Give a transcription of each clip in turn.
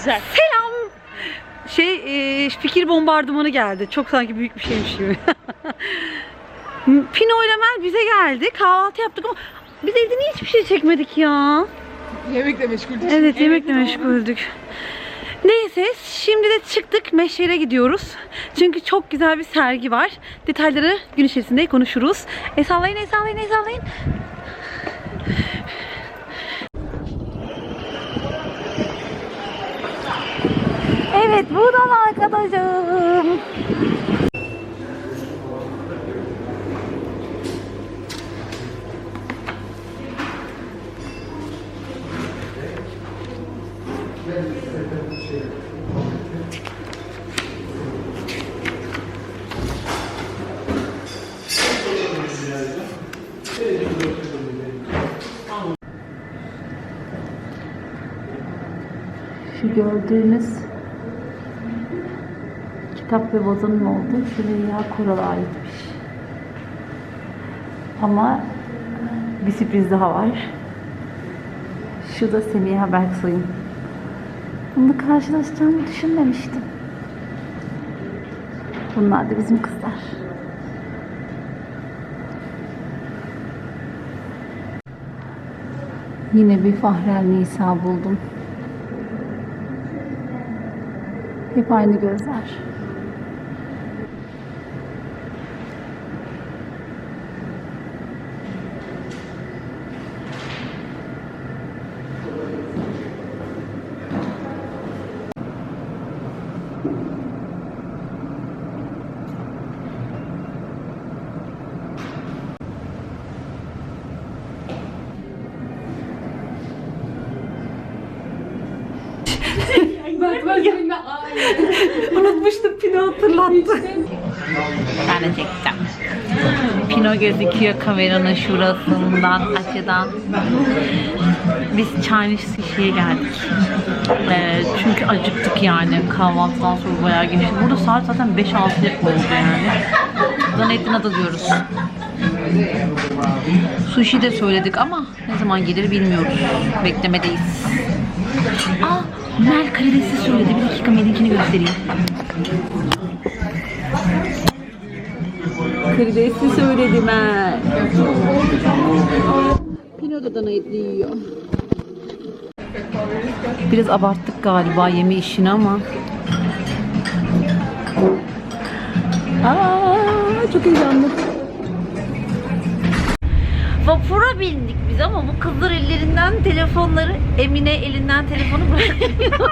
Güzel. Selam. Şey e, fikir bombardımanı geldi. Çok sanki büyük bir şeymiş gibi. Pino ile Mel bize geldi. Kahvaltı yaptık ama biz evde niye hiçbir şey çekmedik ya? Yemekle meşguldük. Evet yemekle meşguldük. Neyse şimdi de çıktık Meşehir'e gidiyoruz. Çünkü çok güzel bir sergi var. Detayları gün içerisinde konuşuruz. E sallayın, e sallayın, e sallayın. Evet buradan arkadaşım. Şu gördüğünüz kitap ve vazonun olduğu Süreyya Koral'a aitmiş. Ama bir sürpriz daha var. Şu da Semiha Berksoy'un. Bununla karşılaşacağımı düşünmemiştim. Bunlar da bizim kızlar. Yine bir Fahrel Nisa buldum. Hep aynı gözler. Bak bak yine aynı. Unutmuştum Pino hatırlattı. Ben de çekeceğim. Pino gözüküyor kameranın şurasından, açıdan. Biz Chinese sushi'ye geldik. Ee, çünkü acıktık yani kahvaltıdan sonra bayağı geçti. Burada saat zaten 5-6 oldu yani. Zannettin diyoruz. Sushi de söyledik ama ne zaman gelir bilmiyoruz. Beklemedeyiz. Aa, Mel karidesi söyledi. Bir dakika Mel'inkini göstereyim. Karidesi söyledi Mel. Pino da dana etli yiyor. Biraz abarttık galiba yeme işini ama. Aa, çok heyecanlı. Vapura bindik biz ama bu kızlar ellerinden telefonları, Emine elinden telefonu bırakmıyor.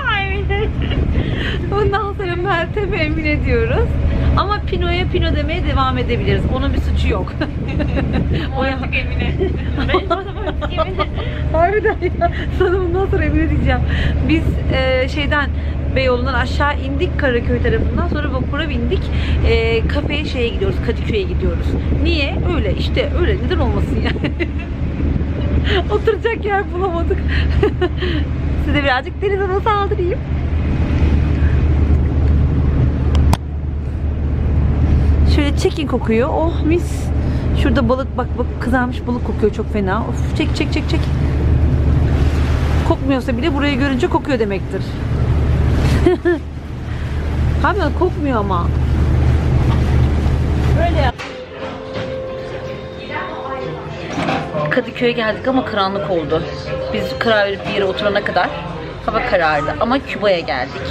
Ondan sonra Meltem'e Emine diyoruz. Ama Pino'ya Pino demeye devam edebiliriz. Onun bir suçu yok. o artık Emine. Harbiden ya. Sana bundan sonra Emine diyeceğim. Biz e, şeyden Beyoğlu'ndan aşağı indik Karaköy tarafından sonra vapura bindik. E, kafeye şeye gidiyoruz, Kadıköy'e gidiyoruz. Niye? Öyle işte öyle. Neden olmasın yani? Oturacak yer bulamadık. Size birazcık deniz havası aldırayım. Şöyle çekin kokuyor. Oh mis. Şurada balık bak bak kızarmış balık kokuyor çok fena. Of çek çek çek çek. Kokmuyorsa bile burayı görünce kokuyor demektir. Harbiden kokmuyor ama. Böyle yap. Kadıköy'e geldik ama karanlık oldu. Biz karar bir yere oturana kadar hava karardı. Ama Küba'ya geldik.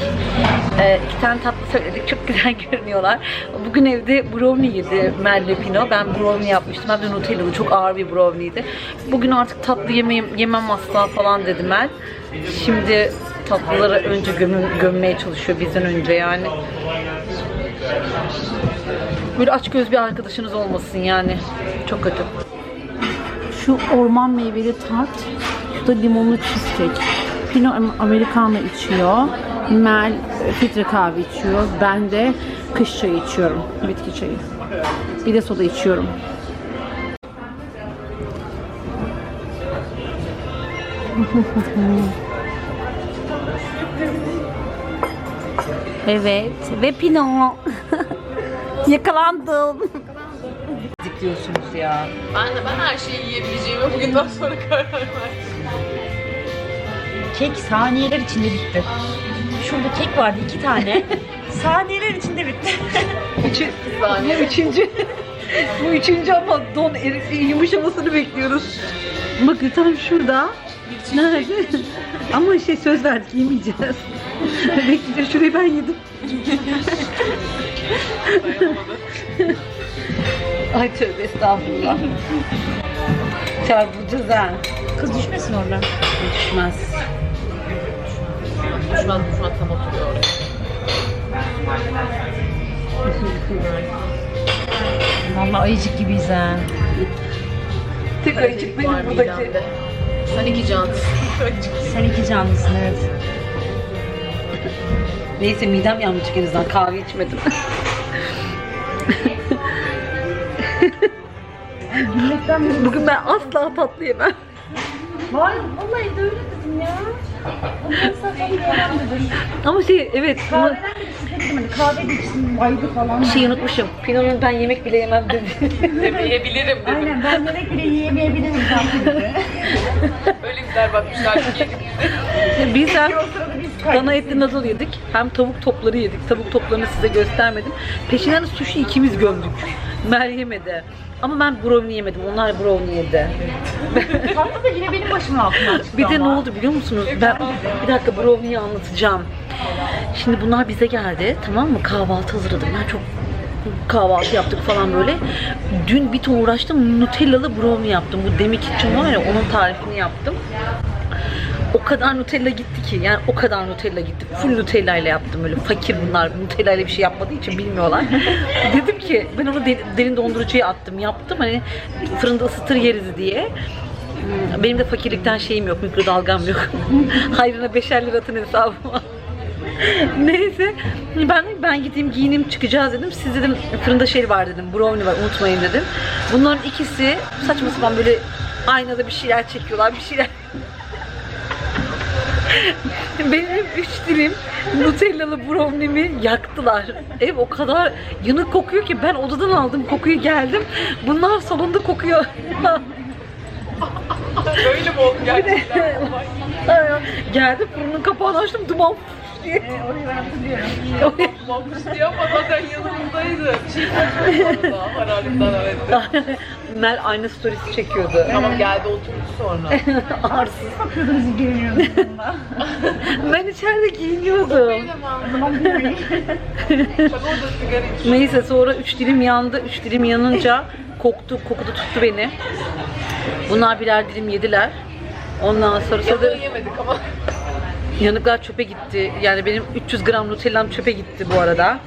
Ee, iki tane tatlı söyledik. Çok güzel görünüyorlar. Bugün evde brownie yedi Mel ve Pino. Ben brownie yapmıştım. Hem de Nutellalı. Çok ağır bir brownie'ydi. Bugün artık tatlı yemeyim, yemem asla falan dedi Mel. Şimdi tatlıları önce gömü- gömmeye çalışıyor bizden önce yani. Böyle aç göz bir arkadaşınız olmasın yani. Çok kötü. Şu orman meyveli tart, şu da limonlu cheesecake. Pino am- Americano içiyor. Mel filtre kahve içiyor. Ben de kış çayı içiyorum. Bitki çayı. Bir de soda içiyorum. evet ve Pino. Yakalandım. Diyorsunuz ya. Ben de ben her şeyi yiyebileceğime bugünden sonra karar verdim. Kek saniyeler içinde bitti. şurada kek vardı iki tane. Saniyeler içinde bitti. Üçü, bu üçüncü. bu üçüncü ama don erisi yumuşamasını bekliyoruz. Bakın tam şurada. Nerede? ama şey söz verdik yemeyeceğiz. Bekleyeceğiz. Şurayı ben yedim. Ay tövbe estağfurullah. Çarpılacağız ha. Kız düşmesin oradan. Düşmez. Düşman düşman tam oturuyor oraya. Vallahi ayıcık gibiyiz ha. Tek ayıcık benim Var buradaki. Sen iki cansın. Sen iki canlısın evet. Neyse midem yanmış en azından kahve içmedim. Bugün ben asla tatlı yemem. Vay vallahi de öyle ya. Ama şey evet bunu Kahveden de içsin Kahve de içsin baydı falan. şey unutmuşum. Pinon'un ben yemek bile yemem dedi. Demeyebilirim dedim. Aynen ben yemek bile yiyemeyebilirim zaten dedi. Öyle güzel bakmışlar ki yedim. Biz hem o sırada biz dana etli noodle yedik hem tavuk topları yedik. Tavuk toplarını size göstermedim. Peşinden de sushi ikimiz gömdük. Meryem de. Ama ben brownie yemedim. Onlar brownie yedi. Tatlı da yine benim başımın altından çıktı Bir de ne ama. oldu biliyor musunuz? Ben bir dakika brownie'yi anlatacağım. Şimdi bunlar bize geldi tamam mı? Kahvaltı hazırladım. Ben çok kahvaltı yaptık falan böyle. Dün bir ton uğraştım. Nutellalı brownie yaptım. Bu Demi Kitchen var ya onun tarifini yaptım. O kadar Nutella gitti ki yani o kadar Nutella gitti. Full Nutella ile yaptım öyle. Fakir bunlar Nutella ile bir şey yapmadığı için bilmiyorlar. Dedim ki ben onu de- derin dondurucuya attım. Yaptım hani fırında ısıtır yeriz diye. Hmm, Benim de fakirlikten şeyim yok, mikrodalgam yok. Hayrına beşer lira atın hesabıma. Neyse ben ben gideyim giyinim çıkacağız dedim. Siz dedim fırında şey var dedim. Brownie var unutmayın dedim. Bunların ikisi saçma sapan böyle aynada bir şeyler çekiyorlar. Bir şeyler benim üç dilim Nutellalı brownie'mi yaktılar. Ev o kadar yanık kokuyor ki ben odadan aldım kokuyu geldim. Bunlar salonda kokuyor. Öyle mi oldu gerçekten? Geldim fırının kapağını açtım duman diye. Orayı ben hatırlıyorum. Olmamış diye ama zaten yanımızdaydı. Bir şey hararetten evet. Mel aynı storiesi çekiyordu. Tamam geldi oturdu sonra. Arsız. Giyiniyordunuz bununla. Ben içeride giyiniyordum. Tabii orada sigara içiyor. Neyse sonra üç dilim yandı. Üç dilim yanınca koktu, koku da tuttu beni. Bunlar birer dilim yediler. Ondan sonra sonra yemedik ama. yanıklar çöpe gitti. Yani benim 300 gram Nutella'm çöpe gitti bu arada.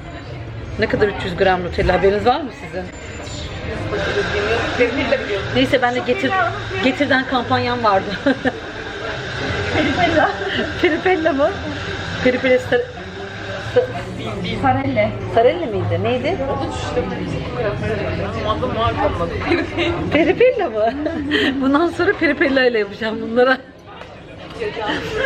Ne kadar 300 gram Nutella haberiniz var mı sizin? Biliyorsun. Neyse ben de getir getirden kampanyam vardı. Peripella. Peripella mı? Peripella sar Sarelle. Sarelle miydi? Neydi? O da işte olmadı. Peripella mı? Bundan sonra peripella ile yapacağım bunlara.